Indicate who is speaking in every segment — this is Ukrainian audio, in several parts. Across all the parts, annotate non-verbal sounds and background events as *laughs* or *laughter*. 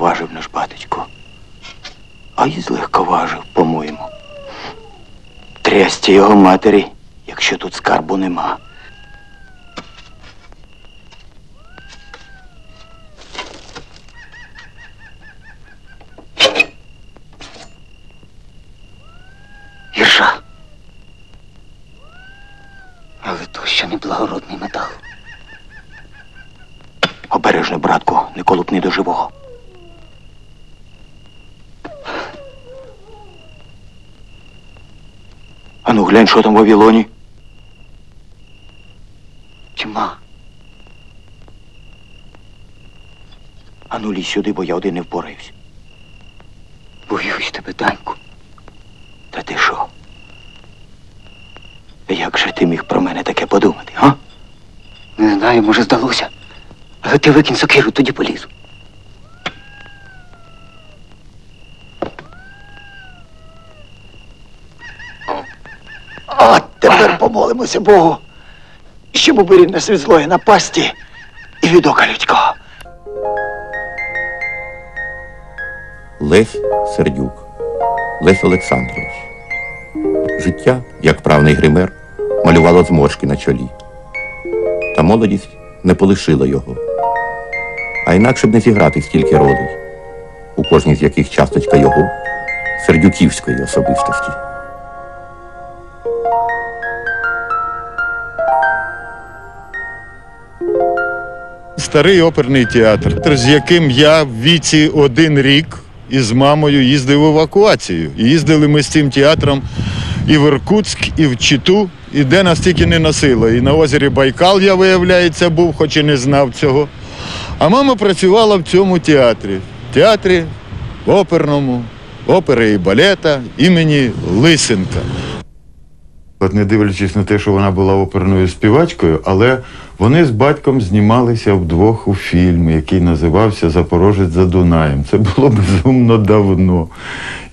Speaker 1: легковажив наш батечко. А й злегковажив, по-моєму. Трясті його матері, якщо тут скарбу нема. Гірша. Але то ще не благородний метал. Обережно, братку, не колупни до живого. Ану, глянь, що там в Вавилоні. Тьма. Ану, лізь сюди, бо я один не впораюсь. Боюсь тебе, Даньку. Та ти що? Як же ти міг про мене таке подумати, а? Не знаю, може, здалося. Але ти викинь сокиру, тоді полізу. От тепер помолимося Богу, щоб уберіг нас від злої напасті і від ока людського.
Speaker 2: Лесь Сердюк, Лесь Олександрович. Життя, як правний гример, малювало зморшки на чолі. Та молодість не полишила його. А інакше б не зіграти стільки ролей, у кожній з яких часточка його сердюківської особистості.
Speaker 3: Старий оперний театр, з яким я в віці один рік із мамою їздив в евакуацію. І їздили ми з цим театром і в Іркутськ, і в Читу, і де нас тільки не носило. І на озері Байкал я, виявляється, був, хоч і не знав цього. А мама працювала в цьому театрі. В Театрі оперному, опери і балета імені Лисенка. От не дивлячись на те, що вона була оперною співачкою, але вони з батьком знімалися вдвох у фільмі, який називався Запорожець за Дунаєм. Це було безумно давно.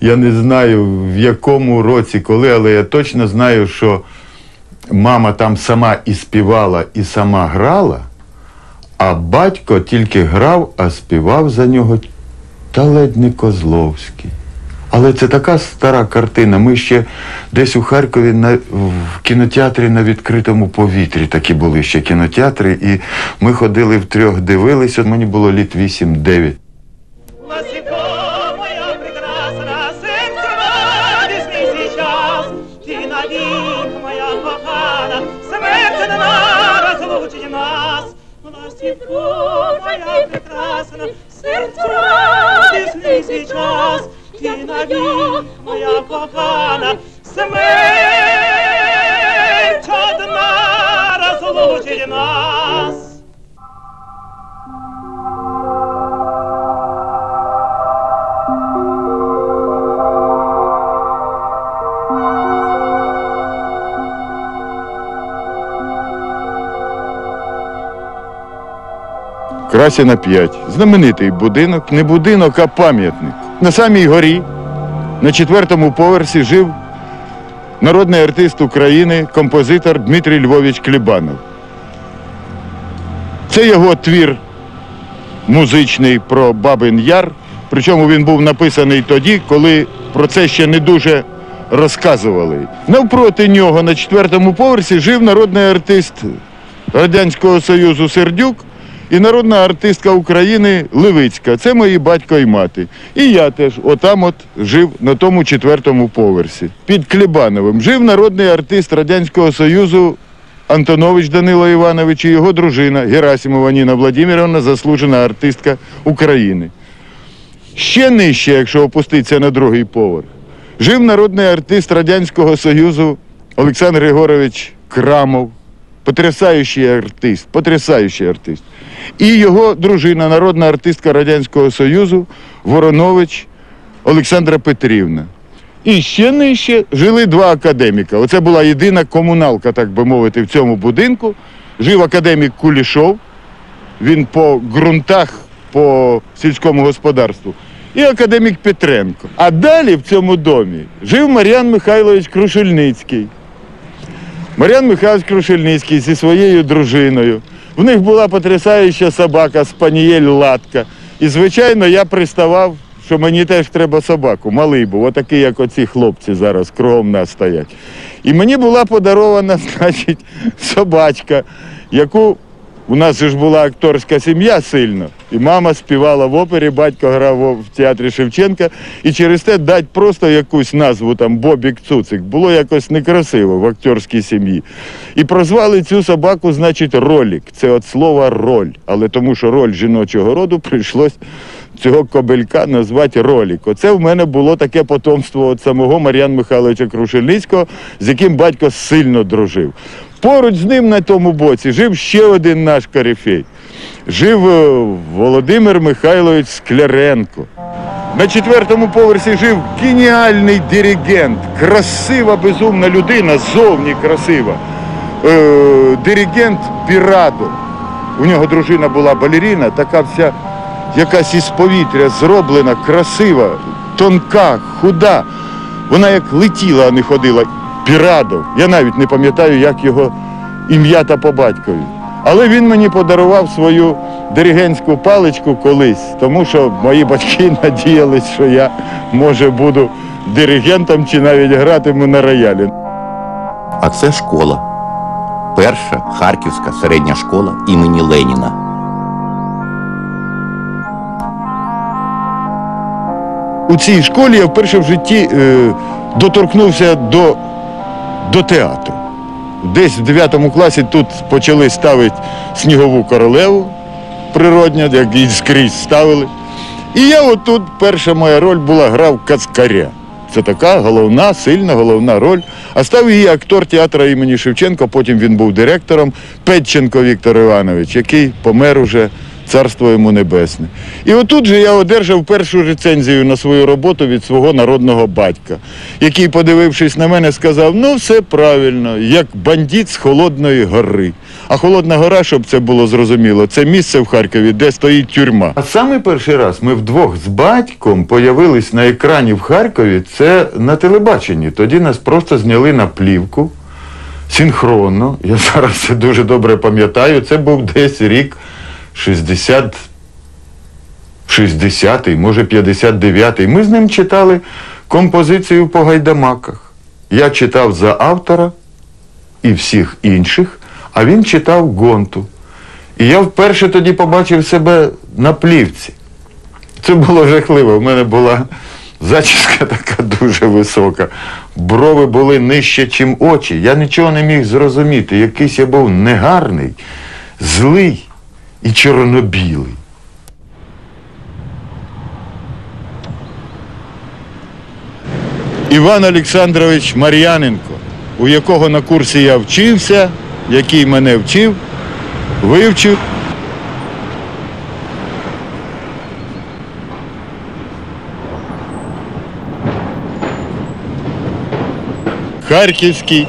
Speaker 3: Я не знаю в якому році, коли, але я точно знаю, що мама там сама і співала, і сама грала, а батько тільки грав, а співав за нього та ледь не Козловський. Але це така стара картина. Ми ще десь у Харкові на, в кінотеатрі на відкритому повітрі такі були ще кінотеатри, і ми ходили втрьох, дивилися. Мені було літ 8-9.
Speaker 4: Ласико, моя прекрасна, сердце радостный сейчас. Ты навек, моя кохана, смерть одна розлучить нас.
Speaker 3: Красіна 5. Знаменитий будинок, не будинок, а пам'ятник. На самій горі, на четвертому поверсі, жив народний артист України, композитор Дмитрій Львович Клібанов. Це його твір музичний про Бабин Яр. Причому він був написаний тоді, коли про це ще не дуже розказували. Навпроти нього на четвертому поверсі жив народний артист Радянського Союзу Сердюк і народна артистка України Левицька. Це мої батько і мати. І я теж отам от жив на тому четвертому поверсі. Під Клібановим жив народний артист Радянського Союзу Антонович Данило Іванович і його дружина Герасимова Ніна Владимировна, заслужена артистка України. Ще нижче, якщо опуститися на другий поверх, жив народний артист Радянського Союзу Олександр Григорович Крамов. Потрясаючий артист, потрясаючий артист. І його дружина, народна артистка Радянського Союзу Воронович Олександра Петрівна. І ще нижче жили два академіка. Оце була єдина комуналка, так би мовити, в цьому будинку. Жив академік Кулішов, він по ґрунтах, по сільському господарству. І академік Петренко. А далі в цьому домі жив Мар'ян Михайлович Крушельницький. Мар'ян Михайлович Крушельницький зі своєю дружиною. В них була потрясаюча собака Спанієль Латка. І, звичайно, я приставав, що мені теж треба собаку. Малий був, отакий, як оці хлопці зараз кругом нас стоять. І мені була подарована, *laughs* значить, собачка, яку у нас ж була акторська сім'я сильно. І мама співала в опері, батько грав в театрі Шевченка. І через те дати просто якусь назву там Бобік Цуцик було якось некрасиво в акторській сім'ї. І прозвали цю собаку, значить, ролік. Це от слова роль. Але тому що роль жіночого роду прийшлось цього кобелька назвати ролік. Оце в мене було таке потомство від самого Мар'яна Михайловича Крушельницького, з яким батько сильно дружив. Поруч з ним на тому боці жив ще один наш корифей. Жив е, Володимир Михайлович Скляренко. На четвертому поверсі жив геніальний диригент, красива, безумна людина, зовні красива. Е, диригент Пірадо. У нього дружина була балеріна, така вся якась із повітря зроблена, красива, тонка, худа. Вона як летіла, а не ходила. Пірадо. Я навіть не пам'ятаю, як його ім'я та по батькові. Але він мені подарував свою диригентську паличку колись, тому що мої батьки *laughs* надіялись, що я, може, буду диригентом чи навіть гратиму на роялі.
Speaker 2: А це школа. Перша Харківська середня школа імені Леніна.
Speaker 3: У цій школі я вперше в житті е, доторкнувся до, до театру. Десь в 9 класі тут почали ставити снігову королеву природня, як її скрізь ставили. І я отут перша моя роль була грав кацкаря. Це така головна, сильна головна роль. А став її актор театру імені Шевченка, потім він був директором Петченко Віктор Іванович, який помер уже царство йому небесне. І отут же я одержав першу рецензію на свою роботу від свого народного батька, який, подивившись на мене, сказав: ну, все правильно, як бандит з Холодної гори. А Холодна гора, щоб це було зрозуміло, це місце в Харкові, де стоїть тюрма. А саме перший раз ми вдвох з батьком появились на екрані в Харкові, це на телебаченні. Тоді нас просто зняли на плівку синхронно. Я *laughs* зараз це дуже добре пам'ятаю. Це був десь рік 60, 60-й, може 59-й. Ми з ним читали композицію по гайдамаках. Я читав за автора і всіх інших, а він читав гонту. І я вперше тоді побачив себе на плівці. Це було жахливо. В мене була зачіска така дуже висока. Брови були нижче, чим очі. Я нічого не міг зрозуміти. Якийсь я був негарний, злий і чорнобілий. Іван Олександрович Мар'яненко, у якого на курсі я вчився, який мене вчив, вивчив. Харківський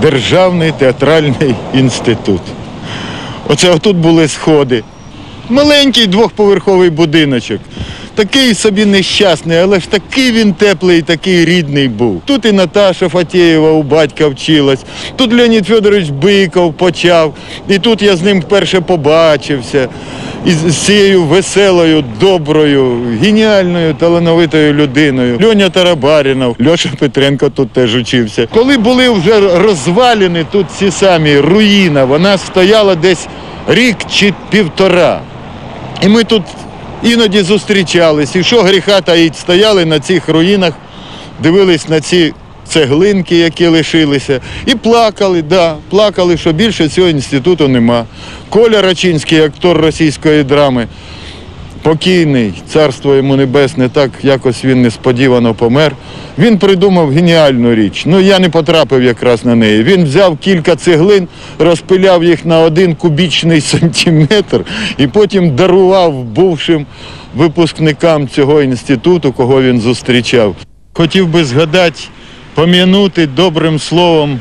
Speaker 3: державний театральний інститут. Оце отут були сходи. Маленький двохповерховий будиночок. Такий собі нещасний, але ж такий він теплий, такий рідний був. Тут і Наташа Фатєєва у батька вчилась, тут Леонід Федорович Биков почав, і тут я з ним вперше побачився. І з цією веселою, доброю, геніальною, талановитою людиною. Льоня Тарабарінов, Льоша Петренко тут теж учився. Коли були вже розвалені тут ці самі руїна, вона стояла десь рік чи півтора. І ми тут іноді зустрічались. І що гріха таїть, стояли на цих руїнах, дивились на ці цеглинки, які лишилися, і плакали, да, плакали, що більше цього інституту нема. Коля Рачинський, актор російської драми, покійний, царство йому небесне, так якось він несподівано помер. Він придумав геніальну річ. Ну я не потрапив якраз на неї. Він взяв кілька цеглин, розпиляв їх на один кубічний *laughs* сантиметр і потім дарував бувшим випускникам цього інституту, кого він зустрічав. Хотів би згадати, пом'янути добрим словом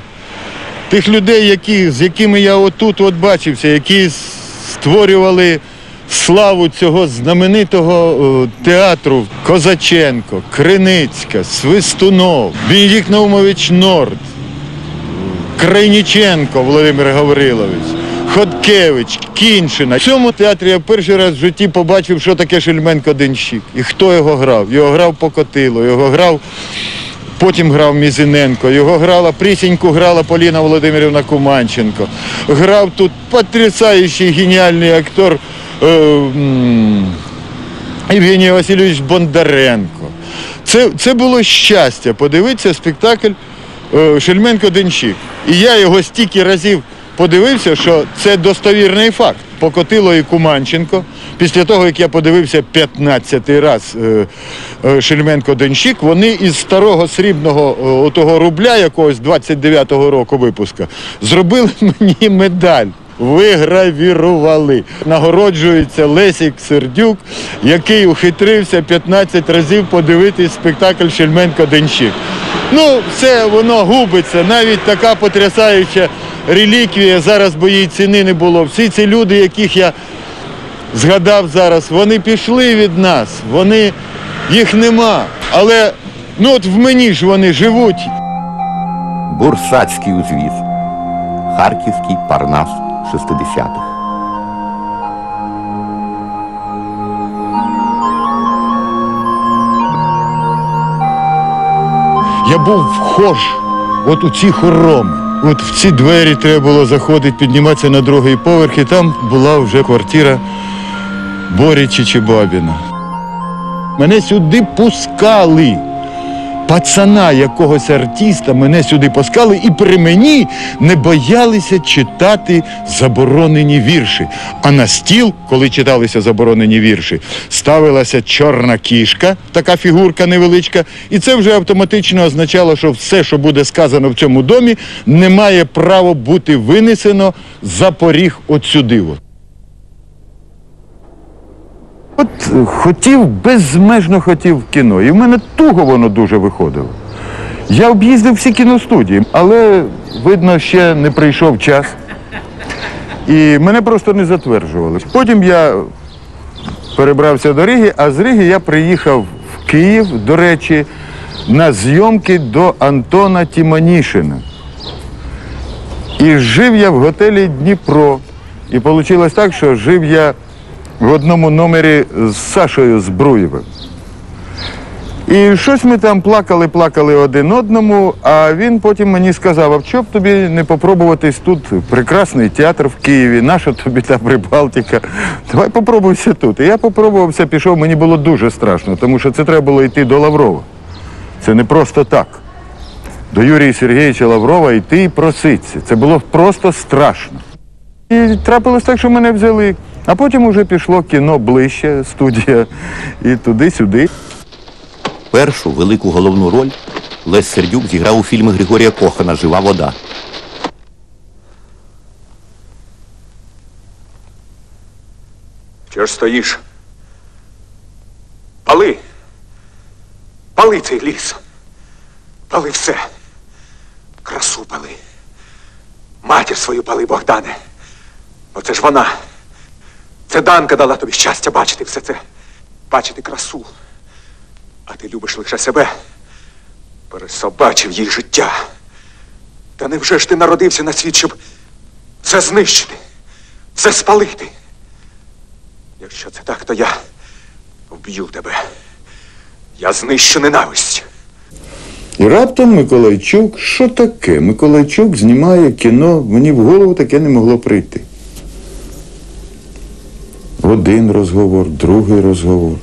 Speaker 3: тих людей, які, з якими я отут от бачився, які створювали славу цього знаменитого театру Козаченко, Криницька, Свистунов, Бенедикт Наумович Норд, Крайніченко Володимир Гаврилович, Хоткевич, Кіншина. В цьому театрі я перший раз в житті побачив, що таке Шельменко Денщик. І хто його грав. Його грав Покотило, його грав, потім грав Мізиненко, його грала Прісіньку, грала Поліна Володимирівна Куманченко. Грав тут потрясаючий геніальний актор е, Євгеній Васильович Бондаренко. Це, це було щастя подивитися спектакль е, Шельменко Денщик. І я його стільки разів подивився, що це достовірний факт. Покотило і Куманченко. Після того, як я подивився 15-й раз е, е, Шельменко Денщик, вони із старого срібного е, отого рубля якогось 29-го року випуска зробили *laughs* мені медаль. Вигравірували. Нагороджується Лесік Сердюк, який ухитрився 15 разів подивитись спектакль Шельменко Денщик. Ну, все воно губиться. Навіть така потрясаюча реліквія. Зараз бо її ціни не було. Всі ці люди, яких я згадав зараз, вони пішли від нас. Вони їх нема. Але ну от в мені ж вони живуть.
Speaker 2: Бурсацький узвіз. Харківський Парнас 60-х.
Speaker 3: Я був вхож от у ці хороми. От в ці двері треба було заходити, підніматися на другий поверх, і там була вже квартира Борі Чичибабіна. Мене сюди пускали. Пацана якогось артиста мене сюди пускали і при мені не боялися читати заборонені вірші. А на стіл, коли читалися заборонені вірші, ставилася чорна кішка, така фігурка невеличка, і це вже автоматично означало, що все, що буде сказано в цьому домі, не має права бути винесено за поріг от сюди. От. Е, хотів, безмежно хотів в кіно. І в мене туго воно дуже виходило. Я об'їздив всі кіностудії, але, видно, ще не прийшов час. І мене просто не затверджували. Потім я перебрався до Риги, а з Риги я приїхав в Київ, до речі, на зйомки до Антона Тіманішина. І жив я в готелі Дніпро. І вийшло так, що жив я в одному номері з Сашою Збруєвим. І щось ми там плакали, плакали один одному, а він потім мені сказав, а чого б тобі не попробуватись тут прекрасний театр в Києві, наша тобі та Прибалтика. Давай попробуйся тут. І я попробувався, пішов, мені було дуже страшно, тому що це треба було йти до Лаврова. Це не просто так. До Юрія Сергійовича Лаврова йти і проситися. Це було просто страшно. І трапилось так, що мене взяли. А потім уже пішло кіно ближче, студія, і туди-сюди.
Speaker 2: Першу велику головну роль Лесь Сердюк зіграв у фільмі Григорія Кохана Жива вода.
Speaker 5: Чого ж стоїш? Пали. Пали цей ліс. Пали все. Красу пали. Матір свою пали, Богдане. Оце ж вона. Це Данка дала тобі щастя бачити все це. Бачити красу. А ти любиш лише себе. Пересобачив їй життя. Та невже ж ти народився на світ, щоб все знищити, все спалити? Якщо це так, то я вб'ю тебе. Я знищу ненависть.
Speaker 3: І раптом Миколайчук, що таке? Миколайчук знімає кіно, мені в голову таке не могло прийти. Один розговор, другий розговор.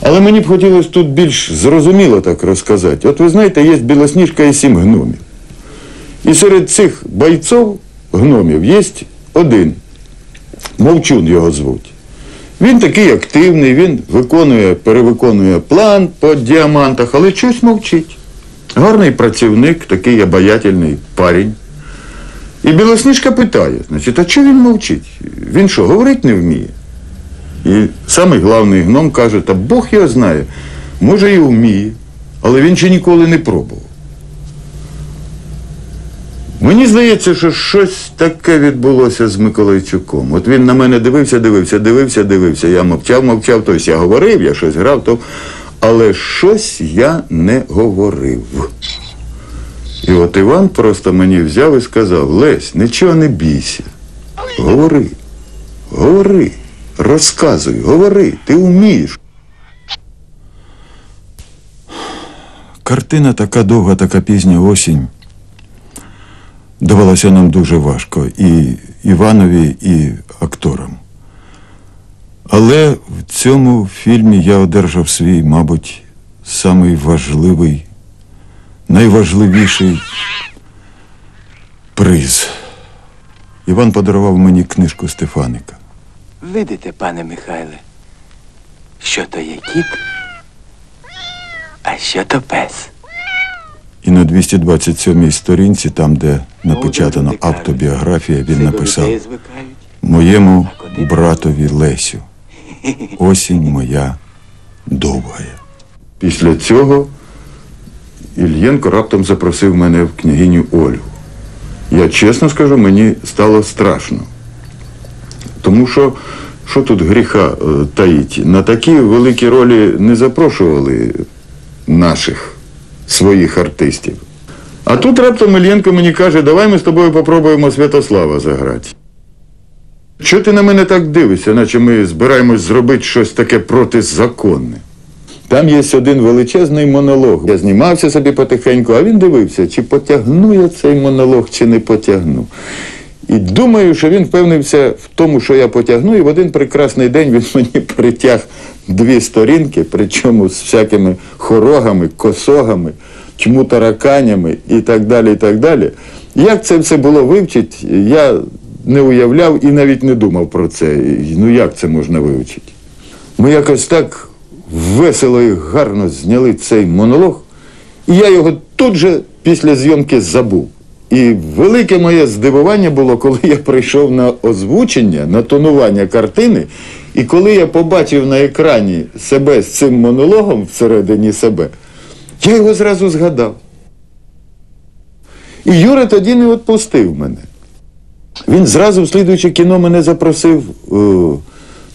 Speaker 3: Але мені б хотілося тут більш зрозуміло так розказати. От ви знаєте, є білосніжка і сім гномів. І серед цих бойців гномів є один. Мовчун його звуть. Він такий активний, він виконує, перевиконує план по діамантах, але щось мовчить. Гарний працівник, такий обаятельний парень. І Білосніжка питає, значить, а чого він мовчить? Він що, говорить не вміє? І самий главний гном каже, та Бог його знає, може і вміє, але він ще ніколи не пробував. Мені здається, що щось таке відбулося з Миколайчуком. От він на мене дивився, дивився, дивився, дивився. Я мовчав, мовчав, тобто я говорив, я щось грав, то... але щось я не говорив. І от Іван просто мені взяв і сказав: Лесь, нічого не бійся.
Speaker 6: Говори. Говори. Розказуй, говори, ти вмієш.
Speaker 3: Картина така довга, така пізня осінь. Давалася нам дуже важко і Іванові, і акторам. Але в цьому фільмі я одержав свій, мабуть, самий важливий, найважливіший приз. Іван подарував мені книжку Стефаника.
Speaker 1: Видите, пане Михайле, що то є кіт, а що то пес.
Speaker 3: І на 227-й сторінці, там, де напечатано автобіографія, він написав моєму братові Лесю. Осінь моя довгая. Після цього Ільєнко раптом запросив мене в княгиню Ольгу. Я чесно скажу, мені стало страшно. Тому що, що тут гріха е, таїть? На такі великі ролі не запрошували наших своїх артистів. А тут раптом Ільєнко мені каже, давай ми з тобою попробуємо Святослава заграти. Чого ти на мене так дивишся, наче ми збираємось зробити щось таке протизаконне? Там є один величезний монолог. Я знімався собі потихеньку, а він дивився, чи потягну я цей монолог, чи не потягну. І думаю, що він впевнився в тому, що я потягну, і в один прекрасний день він *laughs* мені притяг дві сторінки, причому з всякими хорогами, косогами, тьму тараканями і так далі. і так далі. Як це все було вивчить, я не уявляв і навіть не думав про це. Ну як це можна вивчити? Ми якось так весело і гарно зняли цей монолог, і я його тут же після зйомки забув. І велике моє здивування було, коли я прийшов на озвучення, на тонування картини, і коли я побачив на екрані себе з цим монологом всередині себе, я його зразу згадав. І Юра тоді не відпустив мене. Він зразу в слідуюче кіно мене запросив е,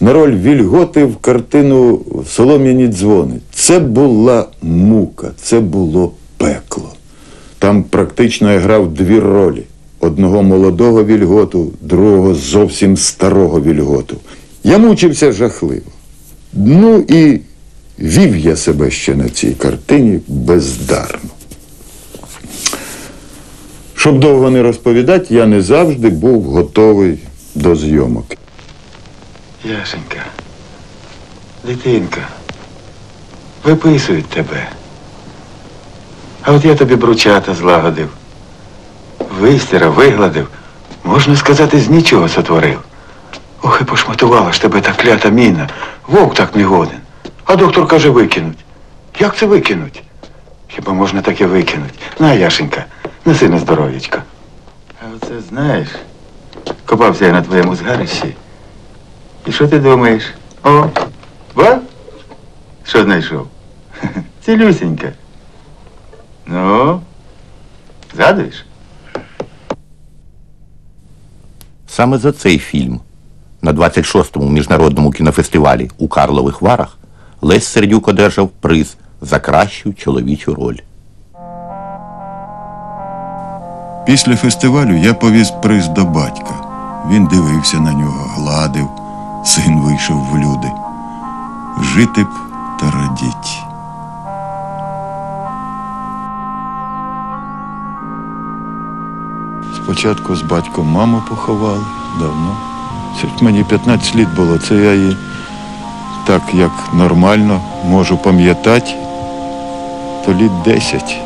Speaker 3: на роль Вільготи в картину Солом'яні дзвони. Це була мука, це було пекло. Там практично я грав дві ролі: одного молодого Вільготу, другого зовсім старого Вільготу. Я мучився жахливо. Ну і вів я себе ще на цій картині бездарно. Щоб довго не розповідати, я не завжди був готовий до зйомок.
Speaker 7: Яшенька, дитинка, виписують тебе. А от я тобі бручата злагодив. Вистирав, вигладив, можна сказати, з нічого сотворив. Ох, і пошматувала ж тебе та клята міна. Вовк так не годен. А доктор каже викинуть. Як це викинуть? Хіба можна таке викинуть? На, Яшенька, неси на здоров'ячко. А оце знаєш, копався я на твоєму згарищі. І що ти думаєш? О, ба? Що знайшов? *laughs* Цілюсінька. Ну, згадуєш?
Speaker 2: Саме за цей фільм на 26-му міжнародному кінофестивалі у Карлових Варах Лесь Сердюк одержав приз за кращу чоловічу роль.
Speaker 3: Після фестивалю я повіз приз до батька. Він дивився на нього, гладив, син вийшов в люди. Жити б та радіть. Спочатку з батьком маму поховали давно. Мені 15 літ було, це я її так як нормально можу пам'ятати, то літ 10,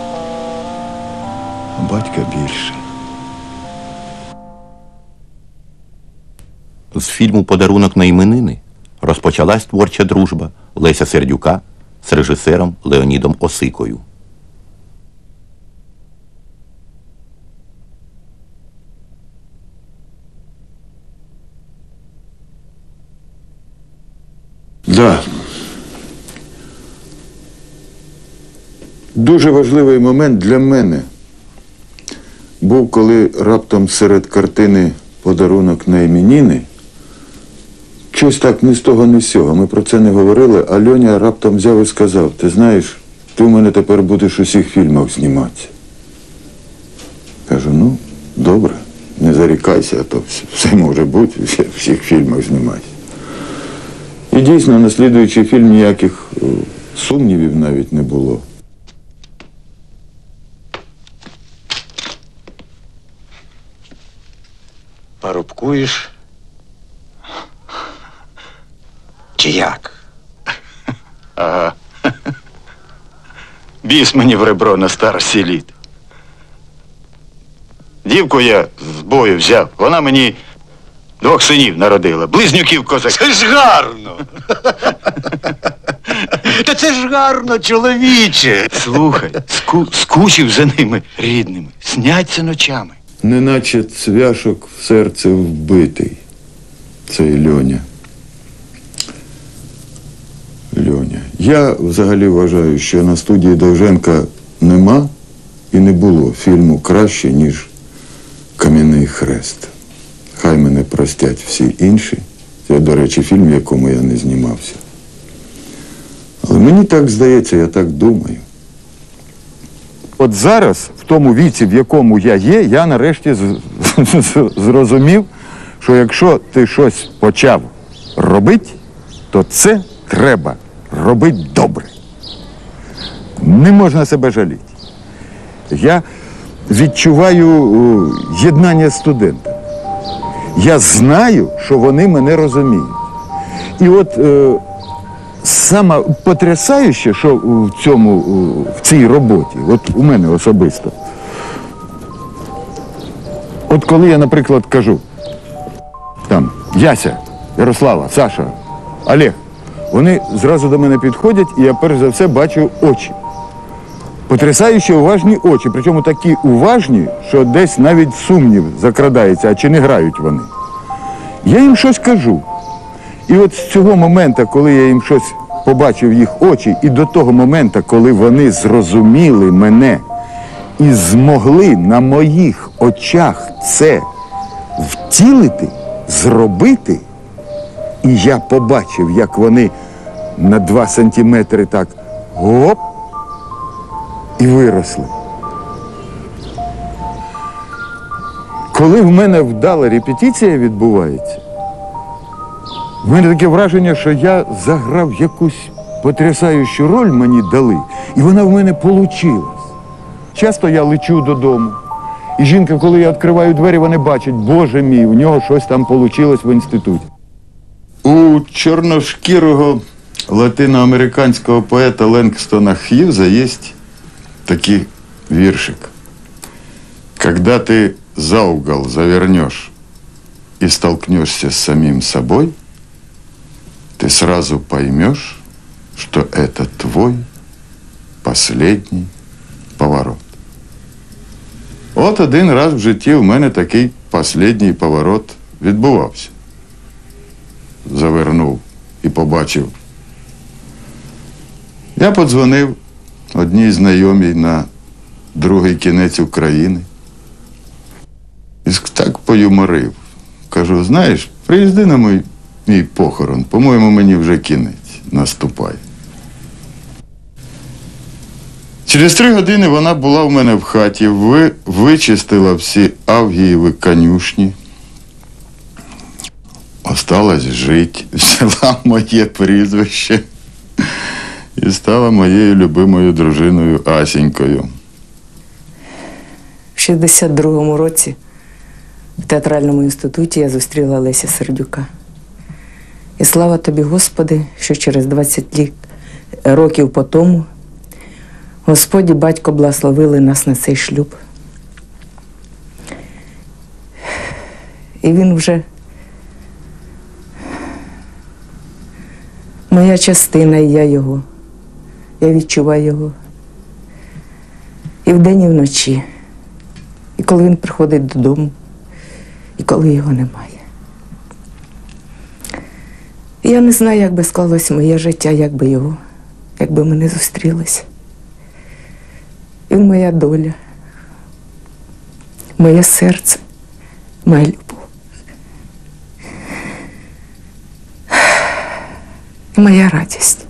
Speaker 3: а батька більше.
Speaker 2: З фільму Подарунок на іменини розпочалась творча дружба Леся Сердюка з режисером Леонідом Осикою.
Speaker 3: Да. Дуже важливий момент для мене був, коли раптом серед картини подарунок на іменіни. Щось так ні з того, ні з сього. Ми про це не говорили, а Льоня раптом взяв і сказав: ти знаєш, ти в мене тепер будеш у всіх фільмах зніматися. Кажу, ну, добре, не зарікайся, а то все, може бути, в всіх фільмах знімайся. І дійсно, на слідуючий фільм ніяких е, сумнівів навіть не було.
Speaker 8: Парубкуєш? Чи як?
Speaker 1: Ага. Біс мені в ребро на старості літ. Дівку я з бою взяв. Вона мені двох синів народила. Близнюків козак.
Speaker 8: Це ж гарно. *laughs* Та це ж гарно, чоловіче.
Speaker 1: Слухай, ску, скучив за ними рідними. Сняться ночами.
Speaker 3: Неначе цвяшок в серце вбитий. Цей Льоня. Льоня. Я взагалі вважаю, що на студії Довженка нема і не було фільму краще, ніж Кам'яний хрест. Хай мене простять всі інші. Це, до речі, фільм, в якому я не знімався. Але мені так здається, я так думаю. От зараз, в тому віці, в якому я є, я нарешті зрозумів, що якщо ти щось почав робити, то це треба робити добре. Не можна себе жаліти. Я відчуваю єднання з студентами. Я знаю, що вони мене розуміють. І от е, саме потрясаюче, що в цьому в цій роботі, от у мене особисто. От коли я, наприклад, кажу, там, Яся, Ярослава, Саша, Олег, вони зразу до мене підходять, і я перш за все бачу очі. Потрясаюче уважні очі, причому такі уважні, що десь навіть сумнів закрадається, а чи не грають вони. Я їм щось кажу. І от з цього моменту, коли я їм щось побачив їх очі, і до того моменту, коли вони зрозуміли мене і змогли на моїх очах це втілити, зробити, і я побачив, як вони на два сантиметри так гоп і виросли. Коли в мене вдала репетиція відбувається, в мене таке враження, що я заграв якусь потрясаючу роль мені дали, і вона в мене вийшла. Часто я лечу додому. І жінка, коли я відкриваю двері, вони бачать, боже мій, у нього щось там вийшло в інституті. У чорношкірого латиноамериканського поета Ленкстона Х'юза є такий віршик. Когда ты за угол завернешь и столкнешься с самим собой, ты сразу поймешь, что это твой последний поворот. От один раз в житті у мене такий последній поворот відбувався. Завернув і побачив. Я подзвонив одній знайомій на другий кінець України. І так поюморив. Кажу, знаєш, приїзди на мій, мій похорон, по-моєму, мені вже кінець наступає. Через три години вона була в мене в хаті, ви, вичистила всі авгієві конюшні. Осталась жити, взяла *laughs* моє прізвище і стала моєю любимою дружиною Асінькою.
Speaker 9: В 62-му році в театральному інституті я зустріла Леся Сердюка. І слава тобі, Господи, що через 20 літ, років по тому Господь і батько благословили нас на цей шлюб. І він вже моя частина, і я його. Я відчуваю його. І вдень, і вночі. І коли він приходить додому, і коли його немає. Я не знаю, як би склалось моє життя, як би його, якби ми не зустрілися. Він моя доля, моє серце, моя любов. Моя радість.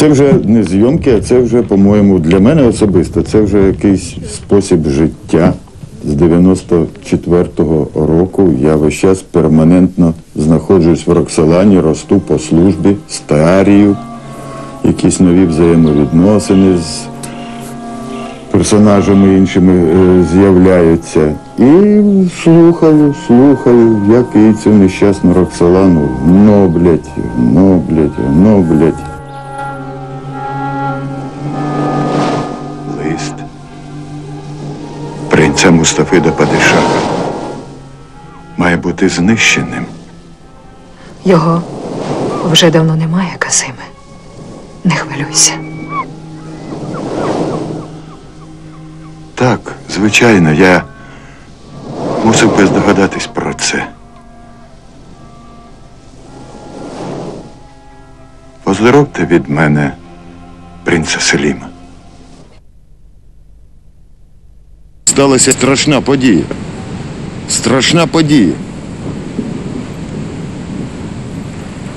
Speaker 3: Це вже не зйомки, а це вже, по-моєму, для мене особисто, це вже якийсь спосіб життя. З 94-го року я весь час перманентно знаходжусь в Роксолані, росту по службі, старію, якісь нові взаємовідносини з персонажами іншими е, з'являються. І слухаю, слухаю, як і цю нещасну Роксолану гноблять, гноблять, гноблять. Лист принца Мустафи до Падишаха має бути знищеним.
Speaker 4: Його вже давно немає, Казиме. Не хвилюйся.
Speaker 3: Так, звичайно, я мусив би здогадатись про це. Поздоровте від мене принца Селіма. Сталася страшна подія. Страшна подія.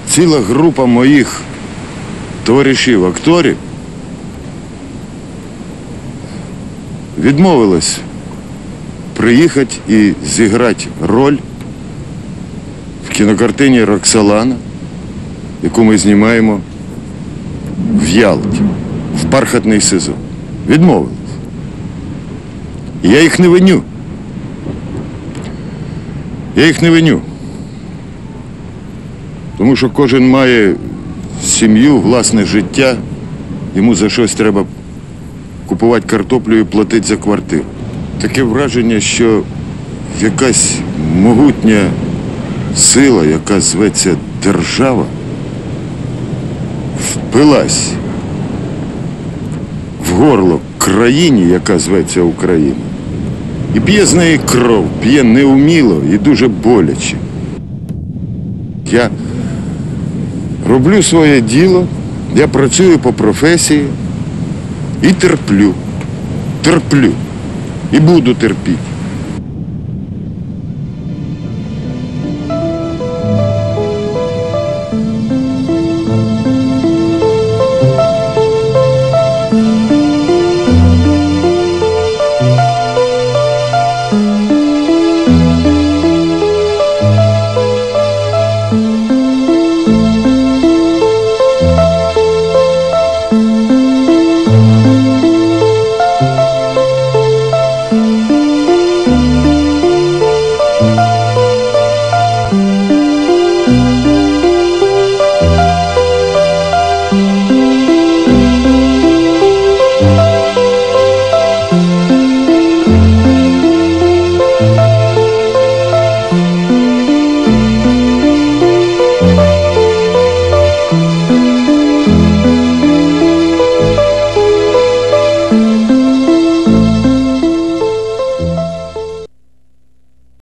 Speaker 3: Ціла група моїх товаришів акторів відмовилась приїхати і зіграти роль в кінокартині Роксолана, яку ми знімаємо в Ялті, в бархатний сезон. Відмовились. Я їх не виню. Я їх не виню. Тому що кожен має сім'ю, власне життя, йому за щось треба купувати картоплю і платити за квартиру. Таке враження, що якась могутня сила, яка зветься держава, впилась в горло країні, яка зветься Україна. І п'є з неї кров, п'є неуміло і дуже боляче. Я роблю своє діло, я працюю по професії і терплю. Терплю. І буду терпіти.